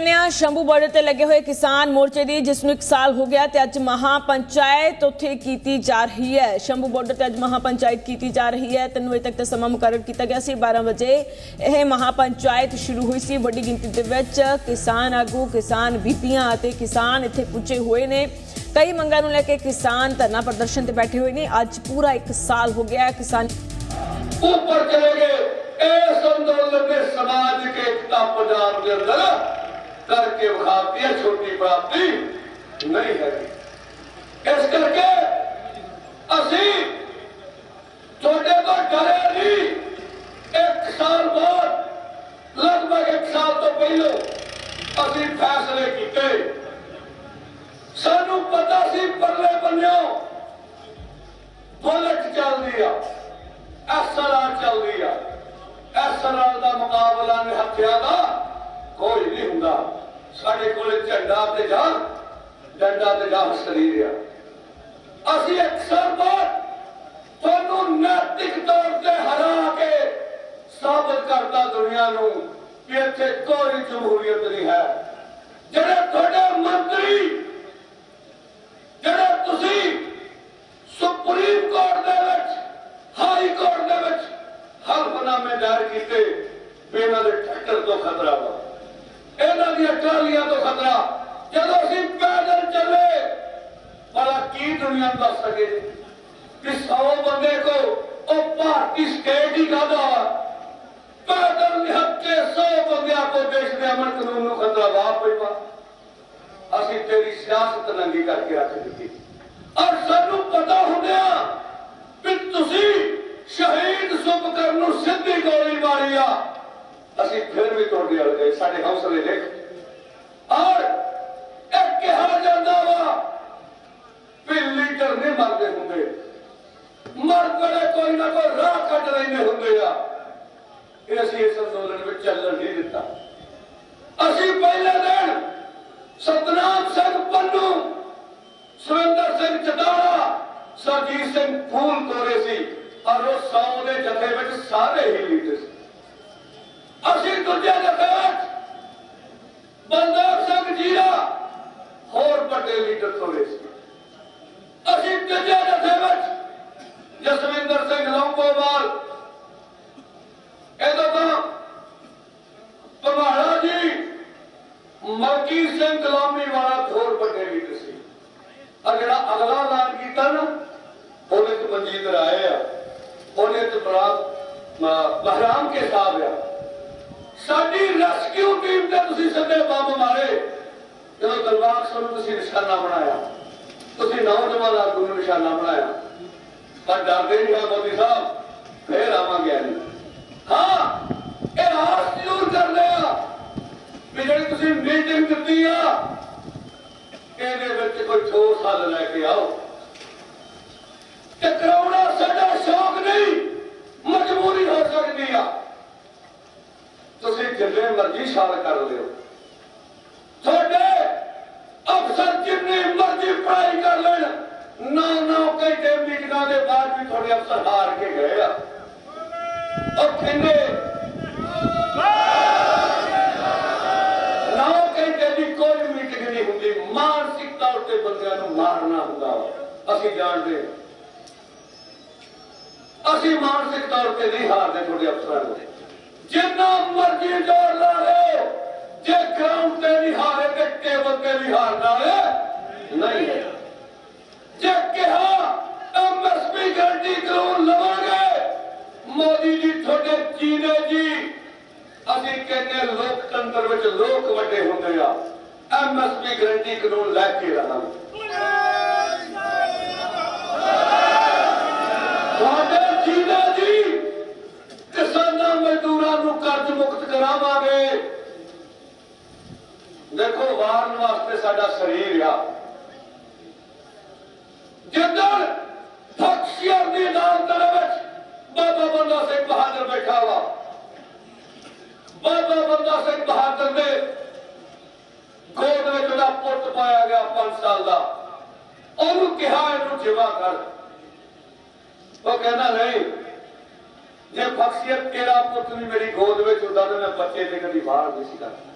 ਨਿਆ ਸ਼ੰਭੂ ਬਾਰਡਰ ਤੇ ਲੱਗੇ ਹੋਏ ਕਿਸਾਨ ਮੋਰਚੇ ਦੀ, ਜਿਸ ਨੂੰ 1 ਸਾਲ ਹੋ ਗਿਆ ਤੇ ਅੱਜ ਮਹਾ ਪੰਚਾਇਤ ਉੱਥੇ ਕੀਤੀ ਜਾ ਰਹੀ ਹੈ। ਸ਼ੰਭੂ ਬਾਰਡਰ ਤੇ ਅੱਜ ਮਹਾ ਪੰਚਾਇਤ ਕੀਤੀ ਜਾ ਰਹੀ ਹੈ। 3 ਵਜੇ ਤੱਕ ਦਾ ਸਮਾਂ ਮੁਕਰਰ ਕੀਤਾ ਗਿਆ ਸੀ। 12 ਵਜੇ ਇਹ ਮਹਾ ਪੰਚਾਇਤ ਸ਼ੁਰੂ ਹੋਈ ਸੀ। ਵੱਡੀ ਗਿਣਤੀ ਦੇ ਵਿੱਚ ਕਿਸਾਨ ਆਗੂ, ਕਿਸਾਨ ਬੀਬੀਆਂ ਅਤੇ ਕਿਸਾਨ ਇੱਥੇ ਪੁੱਜੇ ਹੋਏ ਨੇ। ਕਈ ਮੰਗਾਂ ਨੂੰ ਲੈ ਕੇ ਕਿਸਾਨ ਧਰਨਾ ਪ੍ਰਦਰਸ਼ਨ ਤੇ ਬੈਠੇ ਹੋਏ ਨੇ। ਅੱਜ ਪੂਰਾ 1 ਸਾਲ ਹੋ ਗਿਆ ਕਿਸਾਨ ਉੱਪਰ ਚਲੇ ਗਏ। ਇਸ ਅੰਦੋਲਨ ਨੇ ਸਮਾਜ ਕੇ ਇਕਤਾ ਪੰਜਾਬ ਦੇ ਅੰਦਰ करके विखाती है छोटी प्राप्ति नहीं है इस करके ਅਸੀਂ ਤੁਹਾਡੇ ਤੋਂ ਡਰੇ ਨਹੀਂ ਇੱਕ ਸਾਲ ਬਾਅਦ ਲਗਭਗ ਇੱਕ ਸਾਲ ਤੋਂ ਪਹਿਲਾਂ ਅਸੀਂ ਫੈਸਲੇ ਕੀਤੇ ਸਾਨੂੰ ਪਤਾ ਸੀ ਪਰਲੇ ਬੰਨਿਓ ਬੁਲਟ ਚੱਲਦੀ ਆ ਐਸਆਰਆਰ ਚੱਲਦੀ ਆ ਐਸਆਰਆਰ ਦਾ ਮੁਕਾਬਲਾ ਨੇ ਹੱਥਿਆਂ ਦਾ ਕੋਈ ਨਹੀਂ ਹੁੰਦਾ ਸਾਡੇ ਕੋਲ ਝੰਡਾ ਤੇ ਜਾ ਡੰਡਾ ਤੇ ਜਾ ਸਰੀਰ ਆ। ਅਸੀਂ ਅਕਸਰ ਬਾਅਦ ਤੁਹਾਨੂੰ ਨੈਤਿਕ ਤੌਰ ਤੇ ਹਰਾ ਕੇ ਸਾਬਤ ਕਰਤਾ ਦੁਨੀਆ ਨੂੰ ਕਿ ਇੱਥੇ ਕੋਈ ਜਮਹੂਰੀਅਤ ਨਹੀਂ ਹੈ ਜਿਹੜੇ ਤੁਹਾਡੇ ਮੰਤਰੀ ਜਿਹੜੇ ਤੁਸੀਂ ਸੁਪਰੀਮ ਕੋਰਟ ਦੇ ਵਿੱਚ ਹਾਈ ਕੋਰਟ ਦੇ ਵਿੱਚ ਹਲਫਨਾਮੇ ਦਾਇਰ ਕੀਤੇ ਵੀ ਇਹਨਾਂ ਦੇ ਟੱਕਰ ਤੋਂ ਖਤਰਾ ਵਾ ਇਹਨਾਂ ਦੀਆਂ ਟਰਾਲੀਆਂ ਤੋਂ ਖਤਰਾ ਜਦੋਂ ਅਸੀਂ ਪੈਦਲ ਚੱਲੇ ਭਲਾ ਕੀ ਦੁਨੀਆ ਨੂੰ ਦੱਸ ਸਕੇ? ਕਿ 100 ਬੰਦੇ ਕੋ ਉਹ ਭਾਰਤੀ ਸਟੇਟ ਹੀ ਕਾਹਦਾ ਪੈਦਲ ਨਿਹੱਕ 100 ਬੰਦਿਆਂ ਕੋ ਦੇਸ਼ ਦੇ ਅਮਨ ਕਾਨੂੰਨ ਨੂੰ ਖਤਰਾ ਵਾ ਪਈ ਅਸੀਂ ਤੇਰੀ ਸਿਆਸਤ ਨੰਗੀ ਕਰਕੇ ਰੱਖ ਦਿੱਤੀ। ਔਰ ਸਾਨੂੰ ਪਤਾ ਹੁੰਦਿਆ ਵੀ ਤੁਸੀਂ ਸ਼ਹੀਦ ਸੁਭਕਰ ਨੂੰ ਸਿੱਧੀ ਗੋਲੀ ਮਾਰੀ ਆ। ਅਸੀਂ ਫਿਰ ਵੀ ਤੁਹਾਡੇ ਵੱਲ ਗਏ, ਸਾਡੇ ਹੌਸਲੇ ਦੇਖ। ਔਰ ਇਹ ਕਿਹਾ ਜਾਂਦਾ ਵਾ ਵੀ ਲੀਡਰ ਨਹੀਂ ਮਰਦੇ ਹੁੰਦੇ। ਮਰ ਗਏ ਕੋਈ ਨਾ ਕੋਈ ਰਾਹ ਕੱਢ ਲੈਂਦੇ ਹੁੰਦੇ ਆ। ਇਹ ਅਸੀਂ ਇਸ ਅੰਦੋਲਨ ਵਿੱਚ ਚੱਲਣ ਨਹੀਂ ਦਿੱਤਾ। ਅਸੀਂ ਪਹਿਲੇ ਦਿਨ ਸਤਨਾਮ ਸਿੰਘ ਪੰਨੂ ਸੁਰਿੰਦਰ ਸਿੰਘ ਚਟਾਲਾ ਸਰਜੀਤ ਸਿੰਘ ਫੂਲ ਕੋਰੇ ਸੀ, ਔਰ ਉਹ ਸੌ ਦੇ ਜਥੇ ਵਿੱਚ ਸਾਰੇ ਹੀ ਲੀਡਰ ਸੀ। ਅਸੀਂ ਦੂਜੇ ਜਥੇ ਵਿੱਚ ਬਲਦੇਵ ਸਿੰਘ ਜੀਰਾ ਹੋਰ ਵੱਡੇ ਲੀਡਰ ਕੋਰੇ ਸੀ ਅਸੀਂ ਜਸਵਿੰਦਰ ਸਿੰਘ ਲੌਂਗੋਵਾਲ ਇਹਦਾ ਤਾਂ ਪਵਾੜਾ ਜੀ ਮਲਕੀ ਸਿੰਘ ਗੁਲਾਮੀ ਵਾਲਾ ਹੋਰ ਵੱਡੇ ਲੀਡਰ ਸੀ ਆ ਜਿਹੜਾ ਅਗਲਾ ਐਲਾਨ ਕੀਤਾ ਨਾ ਉਹਦੇ ਚ ਮਨਜੀਤ ਰਾਏ ਆ ਉਹਨੇ ਤੇ ਬਰਾਤ ਬਹਰਾਮ ਕੇ ਸਾਹਿਬ ਆ ਸਾਡੀ ਰੈਸਕਿਊ ਟੀਮ ਤੇ ਤੁਸੀਂ ਸਿੱਧੇ ਬੰਬ ਮਾਰੇ ਜਦੋਂ ਦਰਬਾਰ ਸਾਹਿਬ ਨੂੰ ਤੁਸੀਂ ਨਿਸ਼ਾਨਾ ਬਣਾਇਆ ਤੁਸੀਂ ਨੌਜਵਾਨ ਆਗੂ ਨੂੰ ਨਿਸ਼ਾਨਾ ਬਣਾਇਆ। ਪਰ ਡਰਦੇ ਨਹੀਂ ਹਾਂ ਮੋਦੀ ਸਾਹਿਬ, ਫੇਰ ਆਵਾਂਗੇ ਅਸੀਂ ਹਾਂ, ਇਹ ਆਸ ਜ਼ਰੂਰ ਕਰਦੇ ਆ ਵੀ ਜਿਹੜੀ ਤੁਸੀਂ ਮੀਟਿੰਗ ਦਿੱਤੀ ਆ, ਇਹਦੇ ਵਿੱਚ ਕੋਈ ਠੋਸ ਹੱਲ ਲੈ ਕੇ ਆਓ। ਟਕਰਾਉਣਾ ਸਾਡਾ ਸ਼ੌਕ ਨਹੀਂ, ਮਜਬੂਰੀ ਹੋ ਸਕਦੀ ਆ। ਤੁਸੀਂ ਜਿੰਨੇ ਮਰਜ਼ੀ ਛਾਲ ਕਰ ਲਿਓ। ਤੁਹਾਡੇ ਅਫਸਰ ਜਿੰਨੀ ਮਰਜ਼ੀ ਪੜਾਈ ਕਰ ਲੈਣ, ਨੌ ਨੌ ਘੰਟੇ ਮੀਟਿੰਗਾਂ ਦੇ ਬਾਅਦ ਵੀ ਤੁਹਾਡੇ ਅਫਸਰ ਹਾਰ ਕੇ ਗਏ ਆ। ਉਹ ਕਹਿੰਦੇ, ਨੌ ਘੰਟੇ ਦੀ ਕੋਈ ਮੀਟਿੰਗ ਨਹੀਂ ਹੁੰਦੀ, ਮਾਨਸਿਕ ਤੌਰ ਤੇ ਬੰਦਿਆਂ ਨੂੰ ਮਾਰਨਾ ਹੁੰਦਾ ਵਾ। ਅਸੀਂ ਜਾਣਦੇ ਅਸੀਂ ਮਾਨਸਿਕ ਤੌਰ ਤੇ ਨਹੀਂ ਹਾਰਦੇ ਤੁਹਾਡੇ ਅਫਸਰਾਂ ਨੂੰ। ਜਿੰਨਾ ਮਰਜ਼ੀ ਜ਼ੋਰ ਲਾ ਲਓ। ਜੇ ਗਰਾਊਂਡ ਤੇ ਨਹੀਂ ਹਾਰੇ ਤੇ ਕੇਵਲ ਤੇ ਵੀ ਹਾਰਨਾ ਹੈ ਨਹੀਂ। ਜੇ ਕਿਹਾ ਐਮਐਸਪੀ ਗਰੰਟੀ ਕਾਨੂੰਨ ਲਵਾਂਗੇ। ਮੋਦੀ ਜੀ, ਤੁਹਾਡੇ ਚੀਨੇ ਜੀ, ਅਸੀਂ ਕਹਿੰਦੇ ਲੋਕਤੰਤਰ ਵਿੱਚ ਲੋਕ ਵੱਡੇ ਹੁੰਦੇ ਆ। ਐਮਐਸਪੀ ਗਰੰਟੀ ਕਾਨੂੰਨ ਲੈ ਕੇ ਰਹਾਂਗੇ। ਤੁਹਾਡੇ ਚੀਨੇ ਜੀ ਕਿਸਾਨਾਂ ਮਜ਼ਦੂਰਾਂ ਨੂੰ ਕਰਜ਼ ਮੁਕਤ ਕਰਾਵਾਂਗੇ। ਦੇਖੋ, ਵਾਰਨ ਵਾਸਤੇ ਸਾਡਾ ਸਰੀਰ ਆ। ਜਿੱਦਣ ਫਕਸ਼ੀਅਰ ਦੀ ਅਦਾਲਤ ਦੇ ਵਿੱਚ ਬਾਬਾ ਬੰਦਾ ਸਿੰਘ ਬਹਾਦਰ ਬੈਠਾ ਵਾ, ਬਾਬਾ ਬੰਦਾ ਸਿੰਘ ਬਹਾਦਰ ਦੇ ਗੋਦ ਵਿੱਚ ਉਹਦਾ ਪੁੱਤ ਪਾਇਆ ਗਿਆ 5 ਸਾਲ ਦਾ। ਉਹਨੂੰ ਕਿਹਾ, ਇਹਨੂੰ ਜਿਵਾ ਕਰ। ਉਹ ਕਹਿੰਦਾ, ਨਹੀਂ, ਜੇ ਬਖਸ਼ੀਅਤ ਤੇਰਾ ਪੁੱਤ ਵੀ ਮੇਰੀ ਗੋਦ ਵਿੱਚ ਹੁੰਦਾ, ਤਾਂ ਮੈਂ ਬੱਚੇ ਤੇ ਕਦੀ ਬਾਹਰ ਨਹੀਂ ਸੀ ਕਰਦਾ।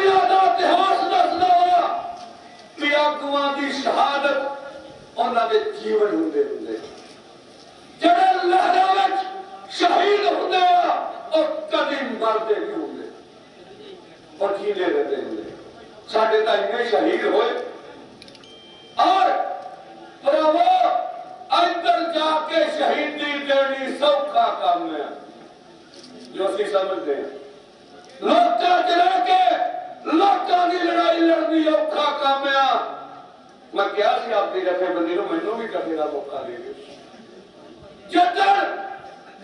ਹੈਗਾ ਦਾ ਇਤਿਹਾਸ ਦੱਸਦਾ ਕਿ ਆਗੂਆਂ ਦੀ ਸ਼ਹਾਦਤ ਉਹਨਾਂ ਦੇ ਜੀਵਨ ਹੁੰਦੇ ਹੁੰਦੇ। ਜਿਹੜੇ ਲਹਿਰਾਂ ਵਿੱਚ ਸ਼ਹੀਦ ਹੁੰਦੇ ਆ, ਉਹ ਕਦੀ ਮਰਦੇ ਨਹੀਂ ਹੁੰਦੇ। ਉਹ ਜੀਦੇ ਰਹਿੰਦੇ ਹੁੰਦੇ। ਸਾਡੇ ਤਾਂ ਇੰਨੇ ਸ਼ਹੀਦ ਹੋਏ। ਔਰ ਭਰਾਵੋ ਅੰਦਰ ਜਾ ਕੇ ਸ਼ਹੀਦੀ ਦੇਣੀ ਸੌਖਾ ਕੰਮ ਹੈ। ਜੋ ਅਸੀਂ ਸਮਝਦੇ ਹਾਂ। ਲੋਕਾਂ ਚ ਰਹਿ ਕੇ ਕਿਹਾ ਸੀ ਆਪਣੀ ਜਥੇਬੰਦੀ ਨੂੰ, ਮੈਨੂੰ ਵੀ ਕਦੇ ਦਾ ਮੌਕਾ ਦੇ ਦਿਓ। ਜਦੋਂ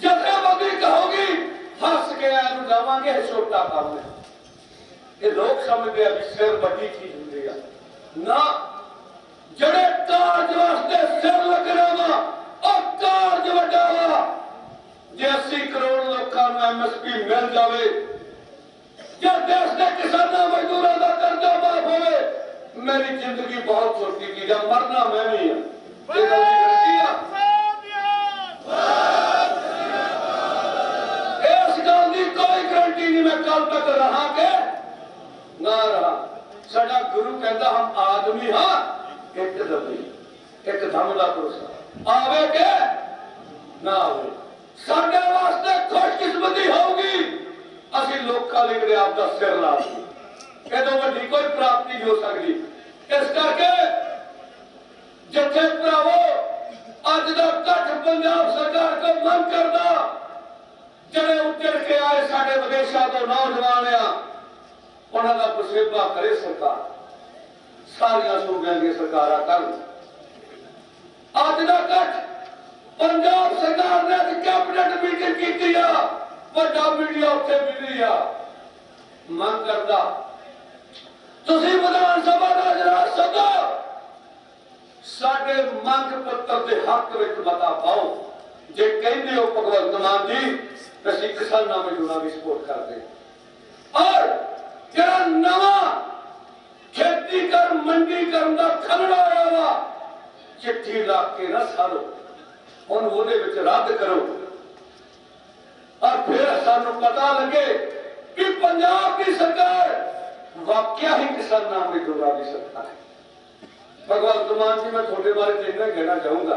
ਜਥੇਬੰਦੀ ਕਹੋਗੀ, ਹੱਸ ਕੇ ਇਹਨੂੰ ਜਾਵਾਂਗੇ, ਇਹ ਛੋਟਾ ਕੰਮ ਹੈ। ਇਹ ਲੋਕ ਸਮਝਦੇ ਆ ਵੀ ਸਿਰ ਵੱਡੀ ਚੀਜ਼ ਹੁੰਦੀ ਆ। ਨਾ, ਜਿਹੜੇ ਕਾਰਜ ਵਾਸਤੇ ਸਿਰ ਲੱਗਣਾ ਵਾ, ਉਹ ਕਾਰਜ ਵੱਡਾ ਵਾ। ਜੇ 80 ਕਰੋੜ ਲੋਕਾਂ ਨੂੰ ਐਮਐਸਪੀ ਮਿਲ ਜਾਵੇ, ਜੇ ਦੇਸ਼ ਦੇ ਕਿਸਾਨਾਂ ਮਜ਼ਦੂਰਾਂ ਦਾ ਕਰਜ਼ਾ ਮਾਫ ਹੋਵੇ ਮੇਰੀ ਜ਼ਿੰਦਗੀ ਬਹੁਤ ਛੋਟੀ ਚੀਜ਼ ਆ ਮਰਨਾ ਮੈਂ ਵੀ ਆ। ਇਹ ਗੱਲ ਦੀ ਗਰੰਟੀ ਆ? ਇਸ ਗੱਲ ਦੀ ਕੋਈ ਗਰੰਟੀ ਨਹੀਂ ਮੈਂ ਕੱਲ ਤੱਕ ਰਹਾ ਕੇ ਨਾ ਰਹਾ। ਸਾਡਾ ਗੁਰੂ ਕਹਿੰਦਾ ਹਮ ਆਦਮੀ ਹਾਂ। ਇੱਕ ਦਮੀ ਇੱਕ ਦਮ ਦਾ ਪੁਰਸਾ ਆਵੇ ਕੇ ਨਾ ਆਵੇ। ਸਾਡੇ ਵਾਸਤੇ ਖੁਸ਼ਕਿਸਮਤੀ ਹੋਊਗੀ। ਅਸੀਂ ਲੋਕਾਂ ਲਈ ਕਿਤੇ ਆਪ ਦਾ ਸਿਰ ਲਾ ਦਈਏ। ਇਹ ਵੱਡੀ ਕੋਈ ਪ੍ਰਾਪਤੀ ਨਹੀਂ ਹੋ ਸਕਦੀ? ਇਸ ਕਰਕੇ ਜਿੱਥੇ ਭਰਾਵੋ, ਅੱਜ ਦਾ ਇਕੱਠ ਪੰਜਾਬ ਸਰਕਾਰ ਕੋ ਮੰਗ ਕਰਦਾ, ਜਿਹੜੇ ਉੱਤਰ ਕੇ ਆਏ ਸਾਡੇ ਵਿਦੇਸ਼ਾਂ ਤੋਂ ਨੌਜਵਾਨ ਆ, ਉਹਨਾਂ ਦਾ ਬਸੇਬਾ ਕਰੇ ਸਰਕਾਰ। ਸਾਰੀਆਂ ਸੂਬਿਆਂ ਦੀਆਂ ਸਰਕਾਰਾਂ ਕਰਨ। ਅੱਜ ਦਾ ਇਕੱਠ ਪੰਜਾਬ ਸਰਕਾਰ ਨੇ ਅੱਜ ਕੈਬਨਿਟ ਮੀਟਿੰਗ ਕੀਤੀ ਆ, ਵੱਡਾ ਮੀਡੀਆ ਉੱਥੇ ਮਿਲੀ ਆ। ਮੰਗ ਕਰਦਾ ਤੁਸੀਂ ਵਿਧਾਨ ਸਭਾ ਦਾ ਜਰਾ ਸਦੋ। ਸਾਡੇ ਮੰਗ ਪੱਤਰ ਦੇ ਹੱਕ ਵਿੱਚ ਮਤਾ ਪਾਓ। ਜੇ ਕਹਿੰਦੇ ਹੋ ਭਗਵੰਤ ਮਾਨ ਜੀ ਅਸੀਂ ਕਿਸਾਨਾਂ ਮਜ਼ਦੂਰਾਂ ਦੀ ਸਪੋਰਟ ਕਰਦੇ ਔਰ ਜਿਹੜਾ ਨਵਾਂ ਖੇਤੀ ਕਰ, ਮੰਡੀ ਕਰਨ ਦਾ ਖਰੜਾ ਆਇਆ ਵਾ, ਚਿੱਠੀ ਲਾ ਕੇ ਨਾ ਸਾਰੋ। ਹੁਣ ਉਹਦੇ ਵਿੱਚ ਰੱਦ ਕਰੋ। ਔਰ ਫਿਰ ਸਾਨੂੰ ਪਤਾ ਲੱਗੇ ਕਿ ਪੰਜਾਬ ਦੀ ਸਰਕਾਰ ਵਾਕਿਆ ਹੀ ਕਿਸਾਨਾਂ ਮਜ਼ਦੂਰਾਂ ਦੀ ਸਰਕਾਰ ਹੈ। ਭਗਵੰਤ ਮਾਨ ਜੀ, ਮੈਂ ਤੁਹਾਡੇ ਬਾਰੇ ਤੇ ਇੰਨਾ ਕਹਿਣਾ ਚਾਹੂੰਗਾ।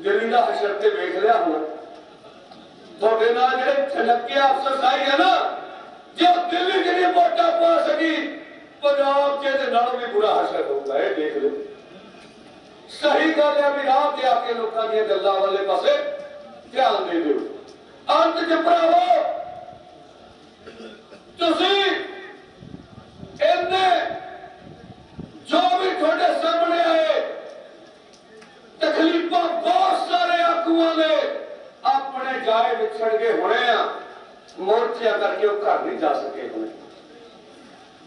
ਦਿੱਲੀ ਦਾ ਹਸ਼ਰ ਤੇ ਵੇਖ ਲਿਆ ਹੁਣ, ਤੁਹਾਡੇ ਨਾਲ ਜਿਹੜੇ ਛਲਕੇ ਅਫਸਰ ਸਾਈ ਹੈ ਨਾ, ਜੇ ਦਿੱਲੀ ਜਿਹੜੀ ਵੋਟਾਂ ਪਾ ਸਕੀ, ਪੰਜਾਬ ਚ ਇਹਦੇ ਨਾਲੋਂ ਵੀ ਬੁਰਾ ਹਸ਼ਰ ਹੋਊਗਾ, ਇਹ ਦੇਖ ਲਓ। ਸਹੀ ਗੱਲ ਹੈ ਵੀ ਰਾਹ ਤੇ ਆ ਕੇ ਲੋਕਾਂ ਦੀਆਂ ਗੱਲਾਂ ਵਾਲੇ ਪਾਸੇ ਧਿਆਨ ਦੇ ਦਿਓ। ਅੰਤ ਚ ਭਰਾਵੋ, ਤੁਸੀਂ ਇਹਨੇ ਜੋ ਵੀ ਤੁਹਾਡੇ ਸਾਹਮਣੇ ਆਏ ਤਕਲੀਫਾਂ ਬਹੁਤ ਸਾਰੇ ਆਗੂਆਂ ਦੇ ਆਪਣੇ ਜਾਏ ਵਿਛੜ ਗਏ ਹੋਣੇ ਆ ਮੋਰਚਿਆਂ ਕਰਕੇ ਉਹ ਘਰ ਨਹੀਂ ਜਾ ਸਕੇ ਹੋਣੇ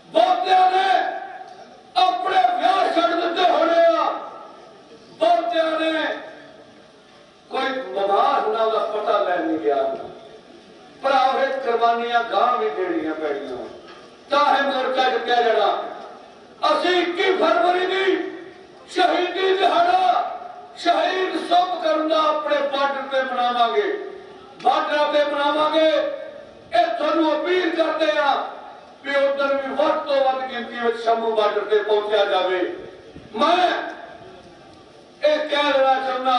ਬਹੁਤਿਆਂ ਨੇ ਆਪਣੇ ਵਿਆਹ ਛੱਡ ਦਿੱਤੇ ਹੋਣੇ ਆ ਬਹੁਤਿਆਂ ਨੇ ਕੋਈ ਬਿਮਾਰ ਹੋਣਾ ਉਹਦਾ ਪਤਾ ਲੈਣ ਨਹੀਂ ਗਿਆ। ਪਰ ਆਵੇ ਕੁਰਬਾਨੀਆਂ ਗਾਂ ਵੀ ਦੇਣੀਆਂ ਪੈਣੀਆਂ। ਤਾਂ ਹੈ ਮੋਰਚਾ ਜਿੱਤਿਆ ਜਾਣਾ। ਅਸੀਂ 21 ਫਰਵਰੀ ਦੀ ਸ਼ਹੀਦੀ ਦਿਹਾੜਾ ਸ਼ਹੀਦ ਸਭ ਕਰਨ ਦਾ ਆਪਣੇ ਬਾਰਡਰ ਤੇ ਮਨਾਵਾਂਗੇ। ਬਾਰਡਰਾਂ ਤੇ ਮਨਾਵਾਂਗੇ। ਇਹ ਤੁਹਾਨੂੰ ਅਪੀਲ ਕਰਦੇ ਆ ਵੀ ਉਧਰ ਵੀ ਵੱਧ ਤੋਂ ਵੱਧ ਗਿਣਤੀ ਵਿੱਚ ਸ਼ੰਭੂ ਬਾਰਡਰ ਤੇ ਪਹੁੰਚਿਆ ਜਾਵੇ। ਮੈਂ ਇਹ ਕਹਿ ਲੈਣਾ ਚਾਹੁੰਦਾ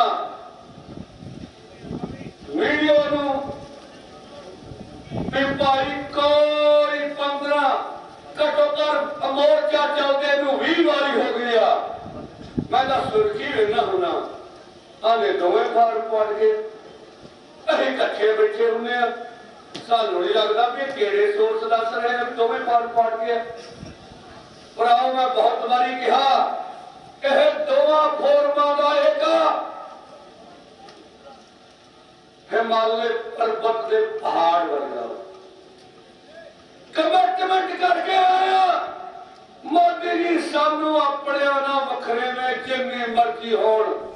ਵੀਡੀਓ ਨੂੰ ਵੀ ਕੋਈ 15 ਘਟੋ ਘੱਟ ਮੋਰਚਾ ਚੱਲਦੇ ਨੂੰ 20 ਵਾਰੀ ਹੋ ਗਿਆ ਮੈਂ ਤਾਂ ਸੁਰਖੀ ਵੇਖਣਾ ਹੁਣਾ ਆਲੇ ਦੋਵੇਂ ਫਾਰ ਪੜ ਗਏ ਅਸੀਂ ਇਕੱਠੇ ਬੈਠੇ ਹੁੰਨੇ ਆ। ਸਾਨੂੰ ਨਹੀਂ ਲੱਗਦਾ ਵੀ ਇਹ ਕਿਹੜੇ ਸੋਰਸ ਦੱਸ ਰਹੇ ਆ ਦੋਵੇਂ ਫਾਰ ਪੜ ਗਏ ਭਰਾਓ, ਮੈਂ ਬਹੁਤ ਵਾਰੀ ਕਿਹਾ ਇਹ ਦੋਵਾਂ ਫੋਰਮਾਂ ਦਾ ਏਕਾ ਹਿਮਾਲਯ ਪਰਬਤ ਦੇ ਪਹਾੜ ਵਰਗਾ। ਕਮਿਟਮੈਂਟ ਕਰਕੇ ਆਇਆ। ਮੋਦੀ ਜੀ, ਸਾਨੂੰ ਆਪਣੇ ਉਹਨਾਂ ਵੱਖਰੇ ਨੇ, ਜਿੰਨੀ ਮਰਜ਼ੀ ਹੋਣ।